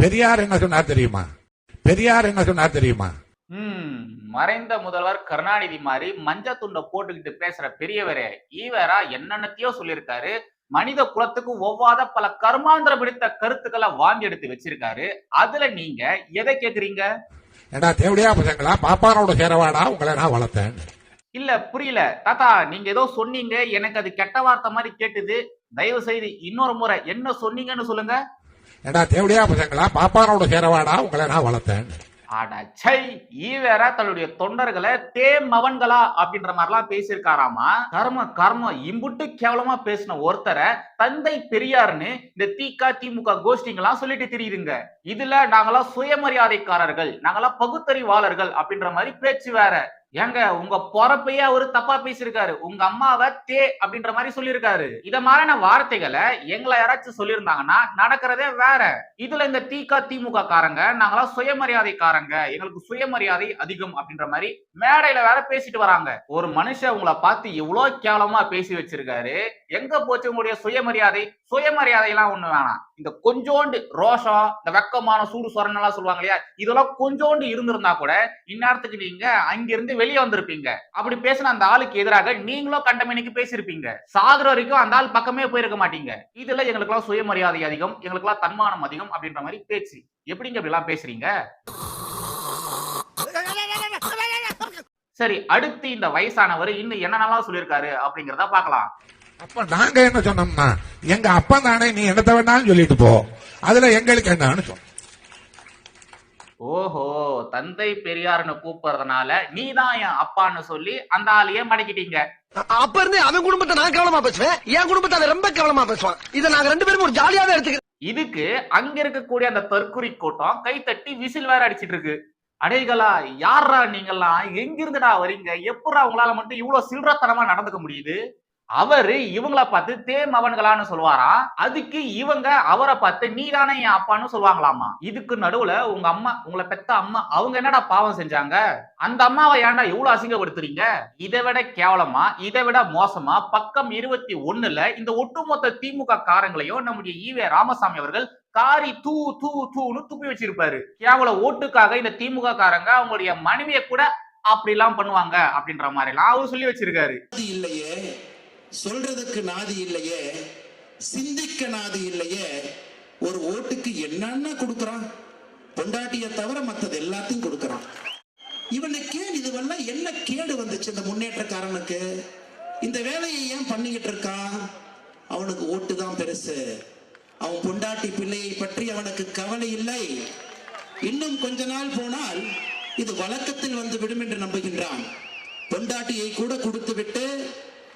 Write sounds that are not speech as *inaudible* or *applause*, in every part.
பெரியார் என்ன சொன்னார் தெரியுமா? பெரியார் என்ன சொன்னார் தெரியுமா? ம் மறைந்த முதல்வர் கருணாநிதி மாதிரி மஞ்ச துண்டை போட்டுக்கிட்டு பேசுற பெரியவரே ஈவரா என்னென்னத்தையோ சொல்லியிருக்காரு. மனித குலத்துக்கு ஒவ்வாத பல கர்மாந்திர பிடித்த கருத்துக்களை வாங்கி எடுத்து வச்சிருக்காரு. அதுல நீங்க எதை கேக்குறீங்க? ஏடா தேவடியா பசங்களா பாப்பானோட சேரவாடா உங்களை நான் வளர்த்தேன். இல்ல புரியல. தாத்தா நீங்க ஏதோ சொன்னீங்க எனக்கு அது கெட்ட வார்த்தை மாதிரி கேட்டுது. தயவு செய்து இன்னொரு முறை என்ன சொன்னீங்கன்னு சொல்லுங்க. ஏடா தேவடியா பசங்களா? பாப்பானோட சேரவாடா? உங்களை நான் வளர்த்தேன். அடச்சை ஈவேரா தன்னுடைய தொண்டர்களை தேமவன்களா அப்படின்ற மாதிரிலாம் பேசியிருக்காராமா? கர்ம கர்ம இம்புட்டு கேவலமா பேசின ஒருத்தரை தந்தை பெரியார்னு இந்த திக திமுக கோஷ்டிங்கெல்லாம் சொல்லிட்டு தெரியுதுங்க. இதுல நாங்களாம் சுயமரியாதைக்காரர்கள் நாங்களாம் பகுத்தறிவாளர்கள் அப்படின்ற மாதிரி பேச்சு வேற. ஏங்க உங்க பொறப்பையே அவரு தப்பா பேசியிருக்காரு. உங்க அம்மாவை தே அப்படின்ற மாதிரி சொல்லியிருக்காரு. இத மாதிரியான வார்த்தைகளை எங்களை யாராச்சும் சொல்லியிருந்தாங்கன்னா நடக்கிறதே வேற. இதுல இந்த திக திமுக காரங்க நாங்களாம் சுயமரியாதைக்காரங்க. எங்களுக்கு சுயமரியாதை அதிகம் அப்படின்ற மாதிரி மேடையில வேற பேசிட்டு வராங்க. ஒரு மனுஷன் உங்களை பார்த்து எவ்வளவு கேவலமா பேசி வச்சிருக்காரு. எங்க போச்சு உங்களுடைய சுயமரியாதை? சுயமரியாதை எல்லாம் ஒண்ணு வேணாம். இந்த கொஞ்சோண்டு ரோஷம் இந்த வெக்கமான சூடு சொரணம் எல்லாம் சொல்லுவாங்க இல்லையா? இதெல்லாம் கொஞ்சோண்டு இருந்திருந்தா கூட இந்நேரத்துக்கு நீங்க அங்கிருந்து வெளியே வந்திருப்பீங்க. அப்படி பேசின அந்த ஆளுக்கு எதிராக நீங்களும் கண்டமேனிக்கு பேசியிருப்பீங்க. சாகுற வரைக்கும் அந்த ஆள் பக்கமே போயிருக்க மாட்டீங்க. இதுல எங்களுக்கெல்லாம் சுயமரியாதை அதிகம் எங்களுக்கெல்லாம் தன்மானம் அதிகம் அப்படின்ற மாதிரி பேச்சு. எப்படிங்க இப்படி எல்லாம் பேசுறீங்க? சரி அடுத்து இந்த வயசானவர் இன்னும் என்னென்னலாம் சொல்லியிருக்காரு அப்படிங்கறத பார்க்கலாம். அப்ப நாங்க என்ன சொன்னோம்னா எங்க அப்பா தானே நீ என்னத்த வேணாலும் சொல்லிட்டு போ. அதுல எங்களுக்கு என்னன்னு சொன்னோம். ஓஹோ தந்தை பெரியார்னு கூப்பிடுறதுனால நீதான் என் அப்பான்னு சொல்லி அந்த ஆளையே மடக்கிட்டீங்க. அப்ப இருந்து அவன் குடும்பத்தை நான் கவனமா பேசுவேன். என் குடும்பத்தை அவன் ரொம்ப கவனமா பேசுவான். இதை நாங்க ரெண்டு பேரும் ஒரு ஜாலியாவே எடுத்துக்கிறோம் இதுக்கு அங்க இருக்கக்கூடிய அந்த தற்குறி கூட்டம் கை தட்டி விசில் வேற அடிச்சிட்டு இருக்கு. அடைகளா யாரா நீங்கெல்லாம் எங்கிருந்துடா வரீங்க? எப்படா உங்களால மட்டும் இவ்வளவு சில்லறத்தனமா நடந்துக்க முடியுது? அவரு இவங்கள பார்த்து தேமவன்களான்னு சொல்லுவாராம் அதுக்கு இவங்க அவரை பார்த்து நீதானே என் அப்பான்னு சொல்லுவாங்களாமா? இதுக்கு நடுவுல உங்க அம்மா உங்களை பெத்த அம்மா அவங்க என்னடா பாவம் செஞ்சாங்க? அந்த அம்மாவை ஏன்டா இவ்வளவு அசிங்கப்படுத்துறீங்க? இதை விட கேவலமா? இதை விட மோசமா? பக்கம் இருபத்தி ஒண்ணுல இந்த ஒட்டுமொத்த திமுக காரங்களையும் நம்முடைய ஈவே ராமசாமி அவர்கள் காரி தூ தூ தூன்னு துப்பி வச்சிருப்பாரு. கேவல ஓட்டுக்காக இந்த திமுக காரங்க அவங்களுடைய மனைவியை கூட அப்படி எல்லாம் பண்ணுவாங்க அப்படின்ற மாதிரி எல்லாம் அவர் சொல்லி வச்சிருக்காரு. இல்லையே. சொல்றதுக்கு நாதி இல்லையே சிந்திக்க நாதி இல்லையே ஒரு ஓட்டுக்கு என்னன்னா கொடுக்கறான்? பொண்டாட்டிய தவிர மத்தது எல்லாத்தையும் கொடுக்கறான். இவனுக்கு இதுவெல்லாம் என்ன கேடு வந்துச்சு இந்த முன்னேற்றக்காரனுக்கு? இந்த வேலையை ஏன் பண்ணிக்கிட்டு இருக்கான்? அவனுக்கு ஓட்டு தான் பெருசு. அவன் பொண்டாட்டி பிள்ளையை பற்றி அவனுக்கு கவலை இல்லை. இன்னும் கொஞ்ச நாள் போனால் இது வழக்கத்தில் வந்து விடும் என்று நம்புகின்றான். பொண்டாட்டியை கூட கொடுத்து விட்டு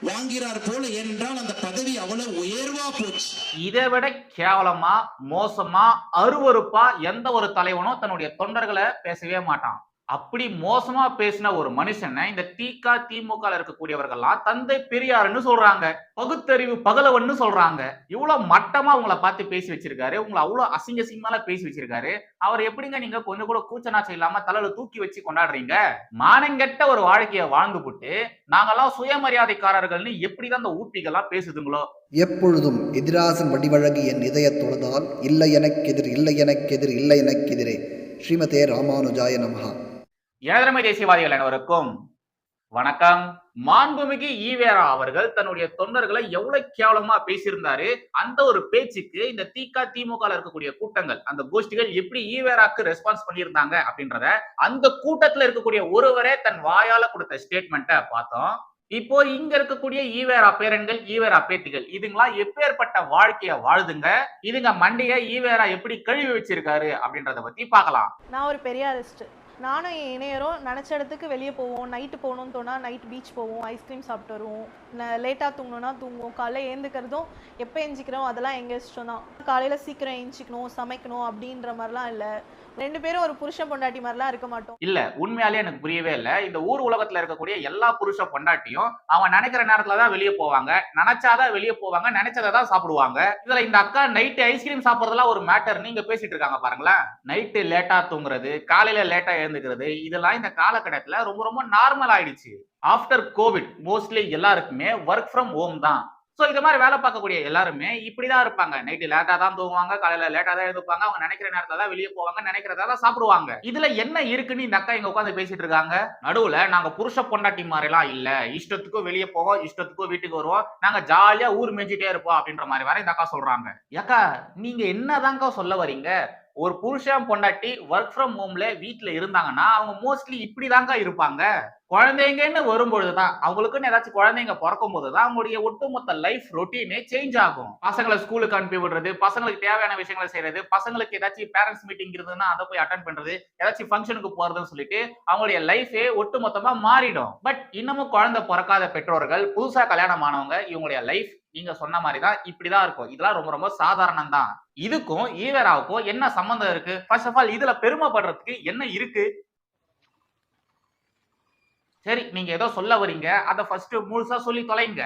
வாங்கிறார் போல என்றால் அந்த பதவி அவ்வளவு உயர்வா போச்சு. இதை விட கேவலமா மோசமா அருவருப்பா எந்த ஒரு தலைவனும் தன்னுடைய தொண்டர்களை பேசவே மாட்டான். அப்படி மோசமா பேசின ஒரு மனுஷனை இந்த திக திமுக இருக்கக்கூடியவர்கள்லாம் தந்தை பெரியாருன்னு சொல்றாங்க. பகுத்தறிவு பகலவன்னு சொல்றாங்க. இவ்வளவு மட்டமா உங்களை பார்த்து பேசி வச்சிருக்காரு. உங்களை அவ்வளவு அசிங்க சிங்கமால பேசி வச்சிருக்காரு. அவர் எப்படிங்க நீங்க கொஞ்சம் கூட கூச்சநாச்சம் இல்லாம தலையில தூக்கி வச்சு கொண்டாடுறீங்க? மானங்கெட்ட ஒரு வாழ்க்கையை வாழ்ந்து போட்டு நாங்கெல்லாம் சுயமரியாதைக்காரர்கள்னு எப்படிதான் அந்த ஊப்பிகள்லாம் பேசுதுங்களோ? எப்பொழுதும் எதிராசன் வடிவழகு என் இதயத் தொழுதால் இல்லை எனக்கெதிர் இல்லை எனக்கெதிர் இல்லை எனக்கெதிரே ஸ்ரீமதே ராமானுஜாய நமகா எனதரமை தேசியவாதிகள் அனைவருக்கும் வணக்கம். மாண்புமிகு ஈவேரா அவர்கள் தன்னுடைய தொண்டர்களை எவ்வளவு கேவலமா பேசியிருந்தாரு அந்த ஒரு பேச்சுக்கு இந்த திக திமுக இருக்கக்கூடிய கூட்டங்கள் அந்த கோஷ்டிகள் எப்படி ஈவேராக்கு ரெஸ்பான்ஸ் பண்ணியிருந்தாங்க அப்படின்றத அந்த கூட்டத்துல இருக்கக்கூடிய ஒருவரே தன் வாயால கொடுத்த ஸ்டேட்மெண்ட்டை பார்த்தோம். இப்போ இங்க இருக்கக்கூடிய ஈவேரா பேரன்கள் ஈவேரா பேத்திகள் இதுங்களாம் எப்பேற்பட்ட வாழ்க்கைய வாழுதுங்க? இதுங்க மண்டிய ஈவேரா எப்படி கழுவி வச்சிருக்காரு அப்படின்றத பத்தி பார்க்கலாம். நான் ஒரு பெரியாரிஸ்ட் நானும் என் இணையரும் நினச்ச இடத்துக்கு வெளியே போவோம். நைட்டு போகணும்னு தோணால் நைட் பீச் போவோம். ஐஸ்கிரீம் சாப்பிட்டு வருவோம். லேட்டாக தூங்கணும்னா தூங்குவோம். காலைல ஏந்துக்கிறதும் எப்போ எஞ்சிக்கிறோம் அதெல்லாம் எங்கள் இஷ்டம் தான் காலையில் சீக்கிரம் எஞ்சிக்கணும் சமைக்கணும் அப்படின்ற மாதிரிலாம் இல்லை. ரெண்டு பேரும் ஒரு புருஷன் பொண்டாட்டி மாதிரிலாம் இருக்க மாட்டோம். இல்ல உண்மையாலே எனக்கு புரியவே இல்ல. இந்த ஊர் உலகத்துல இருக்கக்கூடிய எல்லா புருஷ பொண்டாட்டியும் அவன் நினைக்கிற நேரத்துல தான் வெளியே போவாங்க. நினைச்சாதான் வெளியே போவாங்க நினைச்சதை தான் சாப்பிடுவாங்க. இதுல இந்த அக்கா நைட்டு ஐஸ்கிரீம் சாப்பிடுறதுலாம் ஒரு மேட்டர் நீங்க பேசிட்டு இருக்காங்க பாருங்களேன். நைட்டு லேட்டா தூங்குறது காலையில லேட்டா எழுந்துக்கிறது இதெல்லாம் இந்த காலகட்டத்துல ரொம்ப ரொம்ப நார்மல் ஆயிடுச்சு. ஆஃப்டர் கோவிட் மோஸ்ட்லி எல்லாருக்குமே ஒர்க் ஃப்ரம் ஹோம் தான். ஸோ இது மாதிரி வேலை பார்க்கக்கூடிய எல்லாருமே இப்படிதான் இருப்பாங்க. நைட்டு லேட்டா தான் தூங்குவாங்க காலையில லேட்டா தான் எழுந்துப்பாங்க. அவங்க நினைக்கிற நேரத்துல தான் வெளியே போவாங்க நினைக்கிறதா தான் சாப்பிடுவாங்க. இதுல என்ன இருக்குன்னு இந்த அக்கா இங்க உட்காந்து பேசிட்டு இருக்காங்க? நடுவுல நாங்க புருஷ பொண்டாட்டி மாதிரி எல்லாம் இல்ல. இஷ்டத்துக்கும் வெளியே போவோம் இஷ்டத்துக்கும் வீட்டுக்கு வருவோம். நாங்க ஜாலியா ஊர் மேய்ஞ்சிட்டே இருப்போம் அப்படின்ற மாதிரி வேற இந்த அக்கா சொல்றாங்க. ஏக்கா நீங்க என்னதாங்க சொல்ல வரீங்க? ஒரு புருஷன் பொண்டாட்டி ஒர்க் ஃப்ரம் ஹோம்ல வீட்டுல இருந்தாங்கன்னா அவங்க மோஸ்ட்லி இப்படிதாங்க இருப்பாங்க? குழந்தைங்கன்னு வரும்பொழுது தான் அவங்களுக்குன்னு ஏதாச்சும் குழந்தைங்க பிறக்கும் போதுதான் அவங்களுடைய ஒட்டுமொத்த லைஃப் ரொட்டீனே சேஞ்ச் ஆகும். பசங்களை ஸ்கூலுக்கு அனுப்பி விடுறது பசங்களுக்கு தேவையான விஷயங்களை செய்யறது பசங்களுக்கு ஏதாச்சும் பேரண்ட்ஸ் மீட்டிங் இருந்ததுன்னா அதை போய் அட்டன் பண்றது ஏதாச்சும் ஃபங்க்ஷனுக்கு போறதுன்னு சொல்லிட்டு அவங்களுடைய லைஃபே ஒட்டுமொத்தமா மாறிடும். பட் இன்னமும் குழந்தை பிறக்காத பெற்றோர்கள் புதுசா கல்யாணம் ஆனவங்க இவங்களுடைய லைஃப் நீங்க சொன்ன மாதிரி தான் இப்படிதான் இருக்கும். இதெல்லாம் ரொம்ப ரொம்ப சாதாரணம் தான் இதுக்கும் ஈவேராவுக்கும் என்ன சம்மந்தம் இருக்கு? ஃபர்ஸ்ட் ஆஃப் ஆல் இதுல பெருமைப்படுறதுக்கு என்ன இருக்கு? சரி நீங்க ஏதோ சொல்ல வரீங்க. அதை ஃபர்ஸ்ட் முழுசா சொல்லி தொலைங்க.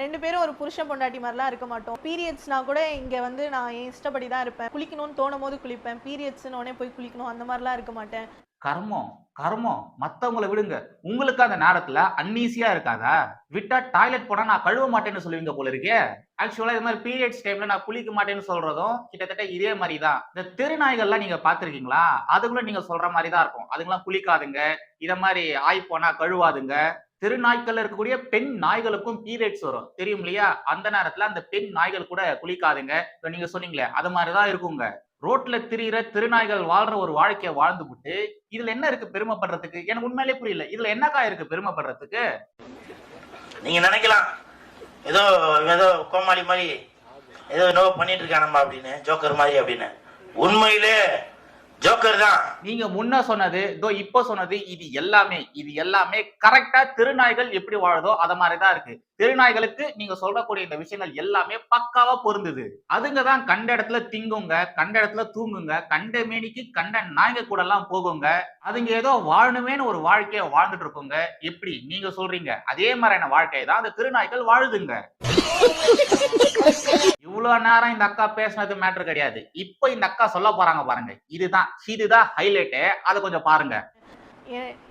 ரெண்டு பேரும் ஒரு புருஷன் பொண்டாட்டி மாதிரிலாம் இருக்க மாட்டோம். பீரியட்ஸ்னா கூட இங்க வந்து நான் என் இஷ்டப்படி தான் இருப்பேன். குளிக்கணும்னு தோணும் போது குளிப்பேன். பீரியட்ஸ்னு உடனே போய் குளிக்கணும். அந்த மாதிரிலாம் இருக்க மாட்டேன். கர்மம் கர்மம். மற்றவங்களை விடுங்க. உங்களுக்கு அந்த நேரத்துல அன்னீசியா இருக்காதா? விட்டா டாய்லெட் போனா நான் கழுவ மாட்டேன்னு சொல்லுவீங்க போல இருக்கே. ஆக்சுவலா இது மாதிரி பீரியட்ஸ் டைம்ல நான் குளிக்க மாட்டேன்னு சொல்றதும் கிட்டத்தட்ட இதே மாதிரி தான் இந்த தெருநாய்கள்லாம் நீங்க பாத்திருக்கீங்களா அதுக்குள்ள நீங்க சொல்ற மாதிரி தான் இருக்கும். அதுங்களாம் குளிக்காதுங்க. இத மாதிரி ஆய் போனா கழுவாதுங்க. திருநாய்க்கள்ல இருக்கக்கூடிய பெண் நாய்களுக்கும் பீரியட்ஸ் வரும். தெரியும் இல்லையா? அந்த நேரத்துல அந்த பெண் நாய்கள் கூட குளிக்காதுங்க. இப்போ நீங்க சொன்னீங்களே அது மாதிரிதான் இருக்குங்க. ரோட்ல திரியிற திருநாய்கள் வாழ்ற ஒரு வாழ்க்கையை வாழ்ந்து விட்டு இதுல என்ன இருக்கு பெருமைப்படுறதுக்கு? எனக்கு உண்மையிலே புரியல. இதுல என்னக்கா இருக்கு பெருமைப்படுறதுக்கு? நீங்க நினைக்கலாம். ஏதோ ஏதோ கோமாளி மாதிரி ஏதோ என்னவோ பண்ணிட்டு இருக்கானம்மா அப்படின்னு ஜோக்கர் மாதிரி அப்படின்னு. உண்மையிலே ஜோக்கர் தான். நீங்க முன்ன சொன்னது இதோ இப்ப சொன்னது இது எல்லாமே இது எல்லாமே கரெக்டா திருநாய்கள் எப்படி வாழுதோ அத மாதிரிதான் இருக்கு. திருநாய்களுக்கு நீங்க சொல்லக்கூடிய இந்த விஷயங்கள் எல்லாமே பக்காவா பொருந்துது. அதுங்க தான் கண்ட இடத்துல திங்குங்க கண்ட இடத்துல தூங்குங்க கண்ட மேனிக்கு கண்ட நாய்ங்க கூட எல்லாம் போகுங்க அதுங்க ஏதோ வாழணுமேனு ஒரு வாழ்க்கைய வாழ்ந்துட்டு இருக்குங்க. எப்படி? நீங்க சொல்றீங்க அதே மாதிரியான வாழ்க்கையை தான் அந்த திருநாய்கள் வாழுதுங்க. இவ்வளவு நேரம் இந்த அக்கா பேசுனது மேட்டர் கிடையாது. இப்போ இந்த அக்கா சொல்ல போறாங்க பாருங்க. இதுதான் இதுதான் ஹைலைட்டு அதை கொஞ்சம் பாருங்க.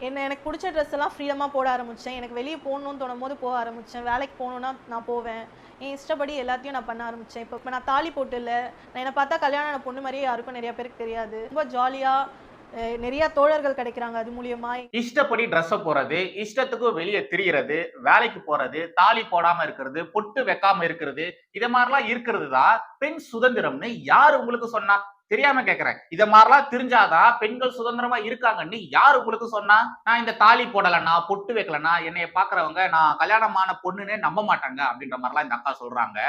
என்ன எனக்கு பிடிச்ச ட்ரெஸ் எல்லாம் ஃப்ரீடமாக போட ஆரம்பித்தேன் எனக்கு வெளியே போகணும்னு தோணும் போது போக ஆரம்பித்தேன் வேலைக்கு போகணுன்னா நான் போவேன். என் இஷ்டப்படி எல்லாத்தையும் நான் பண்ண ஆரம்பித்தேன் இப்போ இப்போ நான் தாலி போட்டு இல்லை நான் என்னை பார்த்தா கல்யாணம் பொண்ணு மாதிரியே யாருக்கும் நிறைய பேருக்கு தெரியாது. ரொம்ப ஜாலியாக நிறைய தோழர்கள் கிடைக்கிறாங்க அது மூலியமா. இஷ்டப்படி ட்ரெஸ் போறது இஷ்டத்துக்கு வெளியே திரியறது வேலைக்கு போறது தாலி போடாம இருக்கிறது பொட்டு வைக்காம இருக்கிறது இதை மாதிரிலாம் இருக்கிறது தான் பெண் சுதந்திரம்னு யாரு உங்களுக்கு சொன்னா? தெரியாம கேக்குறேன். இத மாதிரிலாம் தெரிஞ்சாதான் பெண்கள் சுதந்திரமா இருக்காங்கன்னு யாரு உங்களுக்கு சொன்னா நான் இந்த தாலி போடலன்னா பொட்டு வைக்கலன்னா என்னைய பாக்குறவங்க நான் கல்யாணமான பொண்ணுன்னே நம்ப மாட்டாங்க. அப்படின்ற மாதிரிலாம் இந்த அக்கா சொல்றாங்க.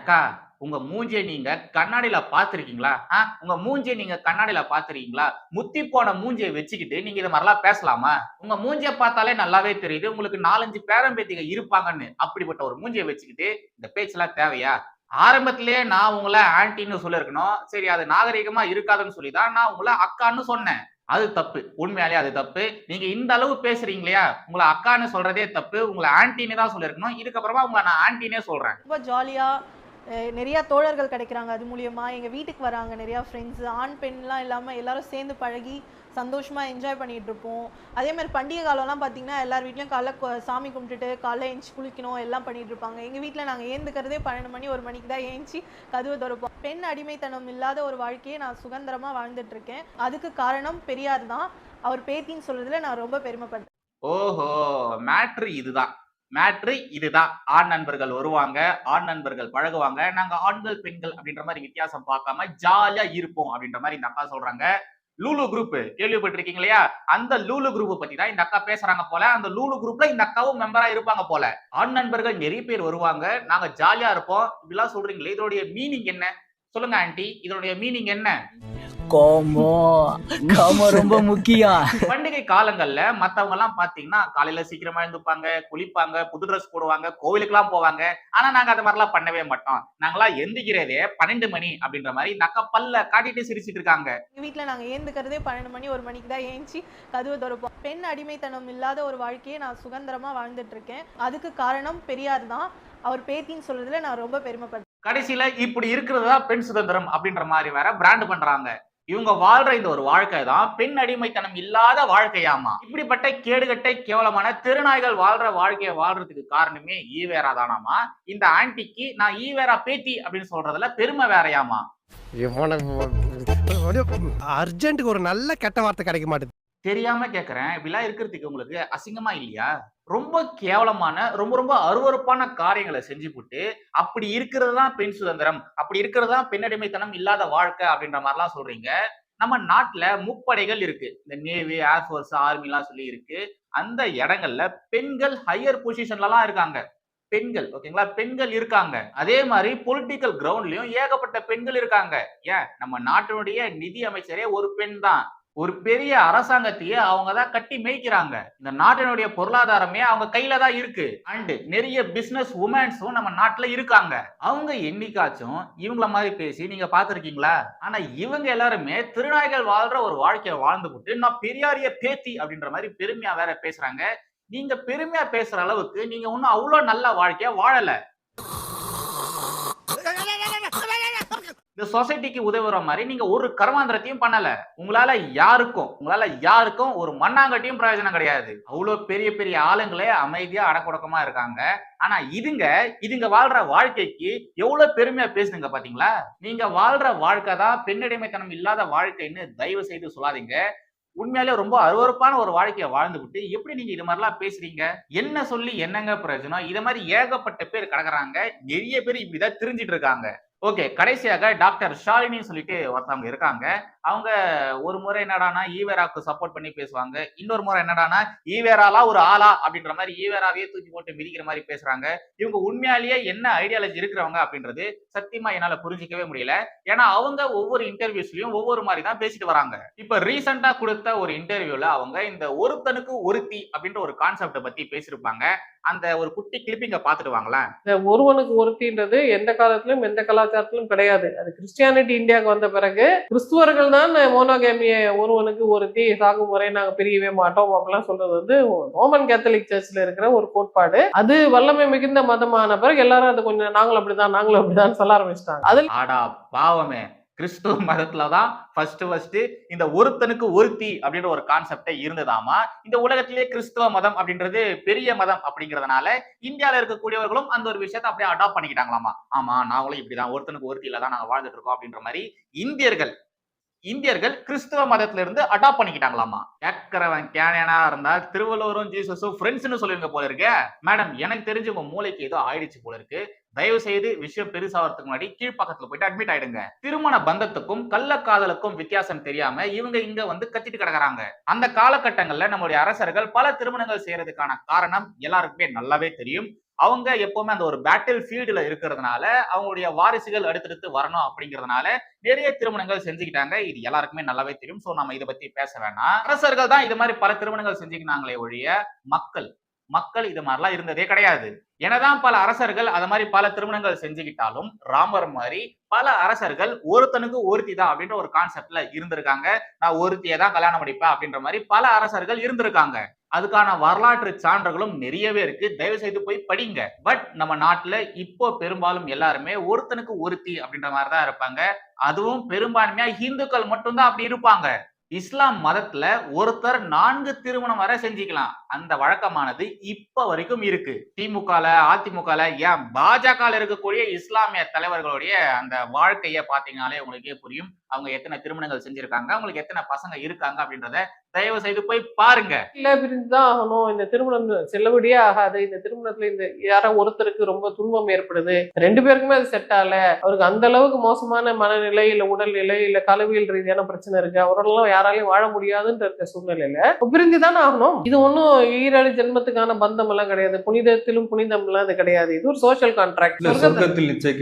ஏக்கா உங்க மூஞ்சியை நீங்க கண்ணாடியில பாத்திருக்கீங்களா? உங்க மூஞ்சியை நீங்க கண்ணாடியில பாத்திருக்கீங்களா? முத்தி போன மூஞ்சியை வச்சுக்கிட்டு நீங்க இது மாதிரிலாம் பேசலாமா? உங்க மூஞ்சியை பார்த்தாலே நல்லாவே தெரியுது. உங்களுக்கு நாலஞ்சு பேரம்பேத்திக இருப்பாங்கன்னு அப்படிப்பட்ட ஒரு மூஞ்சியை வச்சுக்கிட்டு இந்த பேச்செல்லாம் தேவையா? ஆரம்பத்திலே நான் உங்களை ஆன்டின்னு சொல்லியிருக்கணும். சரி அது நாகரிகமா இருக்காதுன்னு சொல்லி தான் நான் உங்களை அக்கான்னு சொன்னேன். அது தப்பு. உண்மையாலே அது தப்பு. நீங்க இந்த அளவு பேசுறீங்க இல்லையா உங்களை அக்கான்னு சொல்றதே தப்பு. உங்களை ஆன்டின்னு தான் சொல்லியிருக்கணும். இதுக்கப்புறமா உங்களை நான் ஆன்டினே சொல்றேன். ரொம்ப ஜாலியாக நிறைய தோழர்கள் கிடைக்கிறாங்க. அது மூலியமா எங்கள் வீட்டுக்கு வராங்க. நிறையா ஃப்ரெண்ட்ஸ் ஆண் பெண்லாம் இல்லாமல் எல்லாரும் சேர்ந்து பழகி சந்தோஷமாக என்ஜாய் பண்ணிகிட்டு இருப்போம் அதே மாதிரி பண்டிகை காலம்லாம் பார்த்தீங்கன்னா எல்லார் வீட்லேயும் காலைல சாமி கும்பிட்டுட்டு காலைல ஏஞ்சி குளிக்கணும் எல்லாம் பண்ணிகிட்டு இருப்பாங்க எங்கள் வீட்டில் நாங்கள் ஏந்துக்கிறதே பன்னெண்டு மணி ஒரு மணிக்கு தான் ஏஞ்சி கதவு திறப்போம். பெண் அடிமைத்தனம் இல்லாத ஒரு வாழ்க்கையை நான் சுதந்திரமாக வாழ்ந்துட்டு இருக்கேன் அதுக்கு காரணம் பெரியார் தான். அவர் பேத்தின்னு சொல்கிறதுல நான் ரொம்ப பெருமைப்படுறேன். ஓஹோ மேட்ரு இதுதான். மேட்ரு இதுதான். ஆண் நண்பர்கள் வருவாங்க ஆண் நண்பர்கள் பழகுவாங்க. நாங்க ஆண்கள் பெண்கள் அப்படின்ற மாதிரி வித்தியாசம் பார்க்காம ஜாலியா இருப்போம் அப்படின்ற மாதிரி இந்த அக்கா சொல்றாங்க. லூலு குரூப் கேள்விப்பட்டிருக்கீங்க இல்லையா அந்த லூலு குரூப் பத்தி தான் இந்த அக்கா பேசுறாங்க போல. அந்த லூலு குரூப்ல இந்த அக்காவும் மெம்பரா இருப்பாங்க போல. ஆண் நண்பர்கள் நிறைய பேர் வருவாங்க. நாங்க ஜாலியா இருப்போம். இப்படிலாம் சொல்றீங்களே. இதோடைய மீனிங் என்ன? சொல்லுங்க ஆண்டி இதோடைய மீனிங் என்ன? கோமோ காம ரொம்ப முக்கியம். பண்டிகை காலங்கள்ல மத்தவங்க எல்லாம் பாத்தீங்கன்னா காலையில சீக்கிரமா எழுந்துப்பாங்க குளிப்பாங்க புது ட்ரெஸ் போடுவாங்க கோவிலுக்கு எல்லாம் போவாங்க. ஆனா நாங்க அது மாதிரிலாம் பண்ணவே மாட்டோம். நாங்களாம் எந்திக்கிறதே பன்னெண்டு மணி அப்படின்ற மாதிரி இந்த அக்கா பல்ல காட்டிட்டு சிரிச்சிட்டு இருக்காங்க. வீட்டில் நாங்கள் ஏந்துக்கிறதே பன்னெண்டு மணி ஒரு மணிக்கு தான் ஏஞ்சி கதவு திறப்போம். பெண் அடிமைத்தனம் இல்லாத ஒரு வாழ்க்கையை நான் சுதந்திரமா வாழ்ந்துட்டு இருக்கேன் அதுக்கு காரணம் பெரியார் தான். அவர் பேத்தின்னு சொல்றதுல நான் ரொம்ப பெருமைப்படுறேன் கடைசியில இப்படி இருக்கிறது தான் பெண் சுதந்திரம் அப்படின்ற மாதிரி வேற பிராண்ட் பண்றாங்க. இவங்க வாழ்ற இந்த ஒரு வாழ்க்கை தான் பெண் அடிமைத்தனம் இல்லாத வாழ்க்கையாமா? இப்படிப்பட்ட கேடுகட்டை கேவலமான திருநாய்கள் வாழ்ற வாழ்க்கையை வாழ்றதுக்கு காரணமே ஈவேரா தானாமா? இந்த ஆன்டிக்கு நான் ஈவேரா பேத்தி அப்படின்னு சொல்றதுல பெருமை வேறையாமா? அர்ஜென்ட்டுக்கு ஒரு நல்ல கெட்ட வார்த்தை கிடைக்க மாட்டேது. தெரியாம கேக்குறேன். இப்படிலாம் இருக்கிறதுக்கு உங்களுக்கு அசிங்கமா இல்லையா? ரொம்ப கேவலமான ரொம்ப ரொம்ப அருவருப்பான காரியங்களை செஞ்சு போட்டு அப்படி இருக்கிறது தான் பெண் சுதந்திரம் அப்படி இருக்கிறது தான் பெண்ணடிமைத்தனம் இல்லாத வாழ்க்கை அப்படின்ற மாதிரிலாம் சொல்றீங்க. நம்ம நாட்டுல முப்படைகள் இருக்கு. இந்த நேவி ஏர்ஃபோர்ஸ் ஆர்மிலாம் சொல்லி இருக்கு. அந்த இடங்கள்ல பெண்கள் ஹையர் பொசிஷன்லலாம் இருக்காங்க. பெண்கள் ஓகேங்களா? பெண்கள் இருக்காங்க. அதே மாதிரி பொலிட்டிக்கல் கிரவுண்ட்லயும் ஏகப்பட்ட பெண்கள் இருக்காங்க. ஏன்? நம்ம நாட்டினுடைய நிதி அமைச்சரே ஒரு பெண் தான். ஒரு பெரிய அரசாங்கத்தையே அவங்க தான் கட்டி மேய்க்கிறாங்க. இந்த நாட்டினுடைய பொருளாதாரமே அவங்க கையில தான் இருக்கு. அண்ட் நிறைய பிசினஸ் உமன்ஸும் நம்ம நாட்டுல இருக்காங்க. அவங்க என்னைக்காச்சும் இவங்கள மாதிரி பேசி நீங்க பாத்திருக்கீங்களா ஆனா இவங்க எல்லாருமே திருநாய்கள் வாழ்ற ஒரு வாழ்க்கையை வாழ்ந்து வாழ்ந்துவிட்டு நான் பெரியாரிய பேத்தி அப்படின்ற மாதிரி பெருமையா வேற பேசுறாங்க. நீங்க பெருமையா பேசுற அளவுக்கு நீங்க ஒன்னும் அவ்வளவு நல்ல வாழ்க்கைய வாழல. இந்த சொசைட்டிக்கு உதவுற மாதிரி நீங்க ஒரு கர்மாந்திரத்தையும் பண்ணல. உங்களால யாருக்கும் உங்களால யாருக்கும் ஒரு மண்ணாங்கட்டியும் பிரயோஜனம் கிடையாது. அவ்வளவு பெரிய பெரிய ஆளுங்களே அமைதியா அடக்குடக்கமா இருக்காங்க. ஆனா இதுங்க இதுங்க வாழ்ற வாழ்க்கைக்கு எவ்வளவு பெருமையா பேசுதுங்க பாத்தீங்களா? நீங்க வாழ்ற வாழ்க்கை தான் பெண்ணடிமைத்தனம் இல்லாத வாழ்க்கைன்னு தயவு செய்து சொல்லாதீங்க. உண்மையாலே ரொம்ப அருவருப்பான ஒரு வாழ்க்கையை வாழ்ந்துவிட்டு எப்படி நீங்க இது மாதிரிலாம் பேசுறீங்க? என்ன சொல்லி என்னங்க பிரயோஜனம்? இதை மாதிரி ஏகப்பட்ட பேர் கிடக்குறாங்க. நிறைய பேர் இப்படிதான் தெரிஞ்சிட்டு இருக்காங்க. ஓகே கடைசியாக டாக்டர் ஷாலினி சொல்லிட்டு ஒருத்தவங்க இருக்காங்க. அவங்க ஒரு முறை என்னடானா ஈவேராக்கு சப்போர்ட் பண்ணி பேசுவாங்க. இன்னொரு முறை என்னடானா ஈவேராலா ஒரு ஆளா அப்படின்ற மாதிரி ஈவேராவே தூக்கி போட்டு மிதிக்கிற மாதிரி பேசுறாங்க. இவங்க உண்மையாலேயே என்ன ஐடியாலஜி இருக்கிறவங்க அப்படின்றது சத்தியமா என்னால புரிஞ்சிக்கவே முடியல. ஏன்னா அவங்க ஒவ்வொரு இன்டர்வியூஸ்லயும் ஒவ்வொரு மாதிரி தான் பேசிட்டு வராங்க. இப்ப ரீசெண்டா கொடுத்த ஒரு இன்டர்வியூல அவங்க இந்த ஒருத்தனுக்கு ஒருத்தி அப்படின்ற ஒரு கான்செப்ட பத்தி பேசியிருப்பாங்க. அந்த ஒரு குட்டி கிளிப்பிங்க பாத்துட்டு வாங்களேன் இந்த ஒருவனுக்கு ஒருத்தின்றது எந்த காலத்திலும் எந்த கலாச்சாரத்திலும் கிடையாது. அது கிறிஸ்டியானிட்டி இந்தியாவுக்கு வந்த பிறகு கிறிஸ்துவர்கள் தான் மோனோகேமிய ஒருவனுக்கு ஒருத்தி சாகும் முறை நாங்க பிரியவே மாட்டோம் அப்படிலாம் சொல்றது வந்து ரோமன் கேத்தலிக் சர்ச்ல இருக்கிற ஒரு கோட்பாடு. அது வல்லமை மிகுந்த மதமான பிறகு எல்லாரும் அது கொஞ்சம் நாங்களும் அப்படிதான் நாங்களும் அப்படிதான் சொல்ல ஆரம்பிச்சிட்டாங்க. அதுல ஆடா பாவமே. கிறிஸ்துவ *laughs* மதத்துல தான் ஃபர்ஸ்ட் ஃபர்ஸ்ட் இந்த ஒருத்தனுக்கு ஒருத்தி அப்படின்ற ஒரு கான்செப்டே இருந்ததாமா? இந்த உலகத்திலேயே கிறிஸ்துவ மதம் அப்படின்றது பெரிய மதம் அப்படிங்கிறதுனால இந்தியால இருக்கக்கூடியவர்களும் அந்த ஒரு விஷயத்த அப்படியே அடாப்ட் பண்ணிக்கிட்டாங்களாமா? ஆமா நாங்களும் இப்படிதான். ஒருத்தனுக்கு ஒருத்தியில தான் நாங்க வாழ்ந்துட்டு இருக்கோம் அப்படின்ற மாதிரி இந்தியர்கள் இந்தியர்கள் கிறிஸ்துவ மதத்திலிருந்து அடாப்ட் பண்ணிக்கிட்டாங்களாமா? ஏக்கரவன் கேனியனா இருந்தா திருவள்ளுவரும் ஜீசஸும் ஃப்ரெண்ட்ஸ்னு சொல்லுவீங்க போல இருக்க. மேடம் எனக்கு தெரிஞ்சு உங்க மூளைக்கு ஏதோ ஆயிடுச்சு போல இருக்கு. தயவு செய்து விஷயம் பெருசாகிறதுக்கு முன்னாடி கீழ்ப்பக்கத்துல போயிட்டு அட்மிட் ஆயிடுங்க. திருமண பந்தத்துக்கும் கள்ளக்காதலுக்கும் வித்தியாசம் தெரியாம இவங்க இங்க வந்து கத்திட்டு கிடக்குறாங்க. அந்த காலகட்டங்கள்ல நம்மளுடைய அரசர்கள் பல திருமணங்கள் செய்யறதுக்கான காரணம் எல்லாருக்குமே நல்லாவே தெரியும். அவங்க எப்பவுமே அந்த ஒரு பேட்டில் ஃபீல்டுல இருக்கிறதுனால அவங்களுடைய வாரிசுகள் அடுத்தடுத்து வரணும் அப்படிங்கறதுனால நிறைய திருமணங்கள் செஞ்சுக்கிட்டாங்க. இது எல்லாருக்குமே நல்லாவே தெரியும். சோ நம்ம இதை பத்தி பேச வேணாம். அரசர்கள் தான் இது மாதிரி பல திருமணங்கள் செஞ்சுக்கினாங்களே ஒழிய மக்கள் மக்கள் இது மாதிரிலாம் இருந்ததே கிடையாது. என்னதான் பல அரசர்கள் அது மாதிரி பல திருமணங்கள் செஞ்சுக்கிட்டாலும் ராமர் மாதிரி பல அரசர்கள் ஒருத்தனுக்கு ஒருத்தி தான் அப்படின்ற ஒரு கான்செப்ட்ல இருந்திருக்காங்க. நான் ஒருத்தியை தான் கல்யாணம் பண்ணிப்பேன் அப்படின்ற மாதிரி பல அரசர்கள் இருந்திருக்காங்க. அதுக்கான வரலாற்று சான்றுகளும் நிறையவே இருக்கு. தயவு செய்து போய் படிங்க. பட் நம்ம நாட்டுல இப்போ பெரும்பாலும் எல்லாருமே ஒருத்தனுக்கு ஒருத்தி அப்படின்ற மாதிரி தான் இருப்பாங்க. அதுவும் பெரும்பான்மையா இந்துக்கள் மட்டும்தான் அப்படி இருப்பாங்க. இஸ்லாம் மதத்துல ஒருத்தர் நான்கு திருமணம் வரை செஞ்சுக்கலாம். அந்த வழக்கமானது இப்ப வரைக்கும் இருக்கு. திமுகல அதிமுகல ஏன் பாஜக இருக்கக்கூடிய இஸ்லாமிய தலைவர்களுடைய அந்த வாழ்க்கைய பாத்தீங்கன்னாலே உங்களுக்கே புரியும். அவங்க எத்தனை திருமணங்கள் செஞ்சிருக்காங்க அவங்களுக்கு எத்தனை பசங்க இருக்காங்க அப்படின்றத தயவு செய்து போய் பாருங்க. இல்ல பிரிஞ்சுதான் ஆகணும். இந்த திருமணம் செல்லுபடியே ஆகாது. இந்த திருமணத்துல இந்த யாரோ ஒருத்தருக்கு ரொம்ப துன்பம் ஏற்படுது. ரெண்டு பேருக்குமே அது செட் ஆகல. அவருக்கு அந்த அளவுக்கு மோசமான மனநிலை இல்ல உடல்நிலை இல்ல கலவியல் ரீதியான பிரச்சனை இருக்கு. அவரெல்லாம் யாராலையும் வாழ முடியாதுன்ற இருக்க சூழ்நிலையில பிரிஞ்சுதானே ஆகணும். இது ஒண்ணும் ஈரழி ஜென்மத்துக்கான பந்தம் எல்லாம் கிடையாது. புனிதத்திலும் புனிதம் எல்லாம் இது கிடையாது. இது ஒரு சோஷியல் கான்ட்ராக்ட்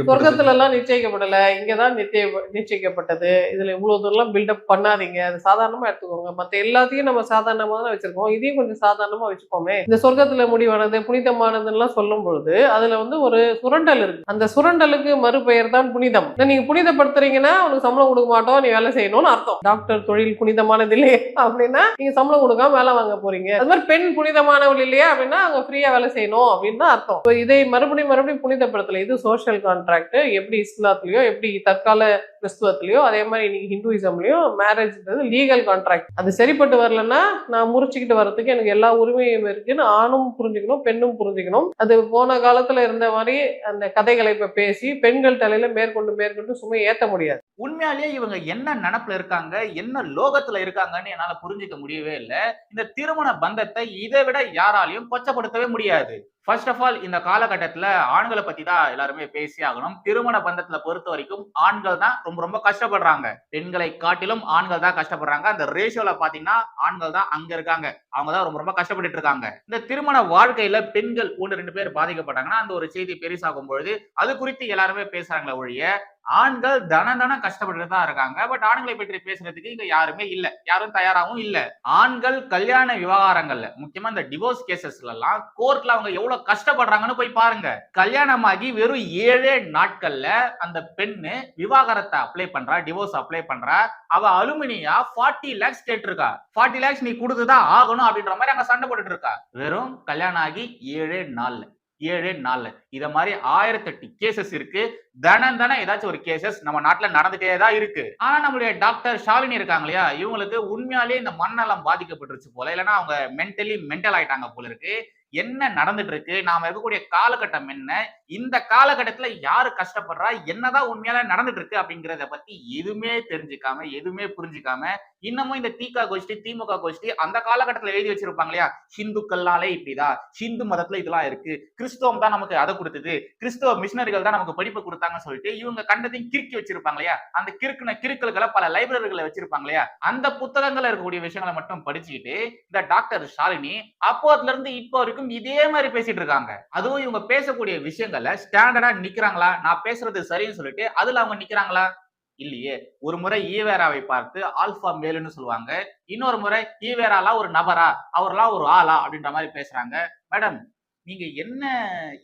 சொர்க்கத்தில் எல்லாம் நிச்சயிக்கப்படல. இங்கதான் நிச்சய நிச்சயிக்கப்பட்டது. இதுல இவ்வளவு தூரம் பில்டப் பண்ணாதீங்க. அது சாதாரணமா எடுத்துக்கோங்க. மத்த எல்லாத்தையும் நம்ம சாதாரணமாக தான் வச்சிருக்கோம். இதையும் கொஞ்சம் சாதாரணமாக வச்சுப்போமே. இந்த சொர்க்கத்தில் முடிவானது புனிதமானதுன்னு சொல்லும் பொழுது அதில் வந்து ஒரு சுரண்டல் இருக்கு. அந்த சுரண்டலுக்கு மறுபெயர் தான் புனிதம். நீங்கள் நீங்க புனிதப்படுத்துறீங்கன்னா உனக்கு சம்பளம் கொடுக்க மாட்டோம் நீ வேலை செய்யணும்னு அர்த்தம். டாக்டர் தொழில் புனிதமானது இல்லையே *laughs* அப்படின்னா நீங்க சம்பளம் கொடுக்காம வேலை வாங்க போறீங்க. அது மாதிரி பெண் புனிதமானவள் இல்லையா அப்படின்னா அவங்க ஃப்ரீயா வேலை செய்யணும் அப்படின்னு தான் அர்த்தம். இதை மறுபடியும் மறுபடியும் புனிதப்படுத்தல. இது சோஷியல் கான்ட்ராக்ட் எப்படி இஸ்லாத்துலயோ எப்படி தற்கால கிறிஸ்துவத்திலயோ அதே மாதிரி இன்னைக்கு ஹிந்துயிசம்லயும் மேரேஜ்ன்றது லீகல் கான்ட்ராக்ட் அது சரிப்பட்டு வரலன்னா நான் முறிச்சுக்கிட்டு வர்றதுக்கு எனக்கு எல்லா உரிமையும் இருக்குன்னு ஆணும் புரிஞ்சுக்கணும் பெண்ணும் புரிஞ்சுக்கணும். அது போன காலத்துல இருந்த மாதிரி அந்த கதைகளை இப்ப பேசி பெண்கள் தலையில மேற்கொண்டு மேற்கொண்டு சும்மா ஏத்த முடியாது. உண்மையாலேயே இவங்க என்ன நினப்புல இருக்காங்க என்ன லோகத்துல இருக்காங்கன்னு என்னால புரிஞ்சுக்க முடியவே இல்லை. இந்த திருமண பந்தத்தை இதை விட யாராலையும் கொச்சப்படுத்தவே முடியாது. ஃபர்ஸ்ட் ஆஃப் ஆல் இந்த காலகட்டத்தில் ஆண்களை பற்றி தான் எல்லாருமே பேசி ஆகணும். திருமண பந்தத்தில் பொறுத்த வரைக்கும் ஆண்கள் தான் ரொம்ப ரொம்ப கஷ்டப்படுறாங்க. பெண்களை காட்டிலும் ஆண்கள் தான் கஷ்டப்படுறாங்க. அந்த ரேஷியோல பார்த்தீங்கன்னா ஆண்கள் தான் அங்கே இருக்காங்க. அவங்க தான் ரொம்ப ரொம்ப கஷ்டப்பட்டு இருக்காங்க. இந்த திருமண வாழ்க்கையில பெண்கள் ஒன்று ரெண்டு பேர் பாதிக்கப்பட்டாங்கன்னா அந்த ஒரு செய்தி பெருசாகும் பொழுது அது குறித்து எல்லாருமே பேசுறாங்களே ஒழிய ஆண்கள் தன தன கஷ்டப்பட்டு தான் இருக்காங்க. பட் ஆண்களை பற்றி பேசுறதுக்கு இங்க யாருமே இல்ல. யாரும் தயாராகவும் இல்ல. ஆண்கள் கல்யாண விவகாரங்கள்ல முக்கியமா இந்த டிவோர்ஸ் கேசஸ்ல எல்லாம் கோர்ட்ல அவங்க எவ்வளவு கஷ்டப்படுறாங்கன்னு போய் பாருங்க. கல்யாணமாகி வெறும் ஏழே நாட்கள்ல அந்த பெண்ணு விவாகரத்தை அப்ளை பண்றா டிவோர்ஸ் அப்ளை பண்றா. அவ அலுமினியா ஃபார்ட்டி லேக்ஸ் கேட்டிருக்கா. ஃபார்ட்டி லேக்ஸ் நீ கொடுத்துதான் ஆகணும் அப்படின்ற மாதிரி அங்க சண்டை போட்டுட்டு இருக்கா. வெறும் கல்யாணம் ஆகி ஏழே நாள்ல. ஏழே நாள்ல இத மாதிரி ஆயிரத்தெட்டு கேசஸ் இருக்கு. தினம் தினம் ஏதாச்சும் ஒரு கேசஸ் நம்ம நாட்டுல நடந்துட்டே தான் இருக்கு. ஆனா நம்மளுடைய டாக்டர் ஷாலினி இருக்காங்க இல்லையா? இவங்களுக்கு உண்மையாலேயே இந்த மண்ணெல்லாம் பாதிக்கப்பட்டுருச்சு போல. இல்லைன்னா அவங்க மென்டலி மென்டல் ஆயிட்டாங்க போல இருக்கு. என்ன நடந்துட்டு இருக்கு நாம இருக்கக்கூடிய காலகட்டம் என்ன? இந்த காலகட்டத்துல யாரு கஷ்டப்படுறா? என்னதான் உண்மையால நடந்துட்டு இருக்கு அப்படிங்கறத பத்தி எதுவுமே தெரிஞ்சுக்காம எதுவுமே புரிஞ்சுக்காம இன்னமும் இந்த தீகா கோஷ்டி திமுக கோஷ்டி அந்த காலகட்டத்துல எழுதி வச்சிருப்பாங்க இல்லையா? ஹிந்துக்கள்னாலே இப்படிதான். ஹிந்து மதத்துல இதெல்லாம் இருக்கு. கிறிஸ்தவம் தான் நமக்கு அதை கொடுத்தது. கிறிஸ்தவ மிஷினரிகள் தான் நமக்கு படிப்பு கொடுத்தாங்கன்னு சொல்லிட்டு இவங்க கண்டதையும் கிறுக்கி வச்சிருப்பாங்க இல்லையா? அந்த கிறுக்குன கிறுக்கல்களை பல லைப்ரரிகளை வச்சிருப்பாங்க இல்லையா? அந்த புத்தகங்கள்ல இருக்கக்கூடிய விஷயங்களை மட்டும் படிச்சுக்கிட்டு இந்த டாக்டர் ஷாலினி அப்போதுல இருந்து இப்போ வரைக்கும் இதே மாதிரி பேசிட்டு இருக்காங்க. அதுவும் இவங்க பேசக்கூடிய விஷயங்கள்ல ஸ்டாண்டர்டா நிக்கிறாங்களா? நான் பேசுறது சரின்னு சொல்லிட்டு அதுல அவங்க நிக்கிறாங்களா? இல்லையே. ஒரு முறை ஈவேராவை பார்த்து ஆல்பா மேலுன்னு சொல்லுவாங்க. இன்னொரு முறை ஈவேராலாம் ஒரு நபரா அவர்லாம் ஒரு ஆளா அப்படின்ற மாதிரி பேசுறாங்க. மேடம் நீங்க என்ன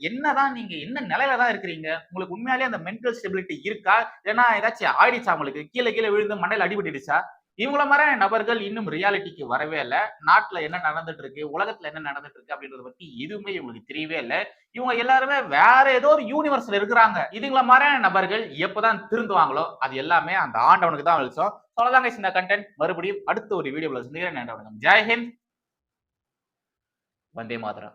என்னதான் நீங்க என்ன நிலையில தான் இருக்கிறீங்க? உங்களுக்கு உண்மையாலே அந்த மென்டல் ஸ்டெபிலிட்டி இருக்கா? ஏன்னா ஏதாச்சும் ஆயிடுச்சா உங்களுக்கு? கீழே கீழே விழுந்து மண்டையில் அடிபட்டுடுச்சா? இவங்கள மாதிரி நபர்கள் இன்னும் ரியாலிட்டிக்கு வரவே இல்லை. நாட்டுல என்ன நடந்துட்டு இருக்கு உலகத்துல என்ன நடந்துட்டு இருக்கு அப்படின்றத பத்தி எதுவுமே இவங்களுக்கு தெரியவே இல்லை. இவங்க எல்லாருமே வேற ஏதோ ஒரு யூனிவர்ஸ்ல இருக்கிறாங்க. இதுங்கள மாதிரியான நபர்கள் எப்பதான் திருந்துவாங்களோ அது எல்லாமே அந்த ஆண்டவனுக்கு தான் வெளிச்சம். சொல்லதாங்க இந்த கண்டென்ட் மறுபடியும் அடுத்த ஒரு வீடியோல சந்திக்கிறேன். நன்றி வணக்கம். ஜெய் ஹிந்த். வந்தே மாதரா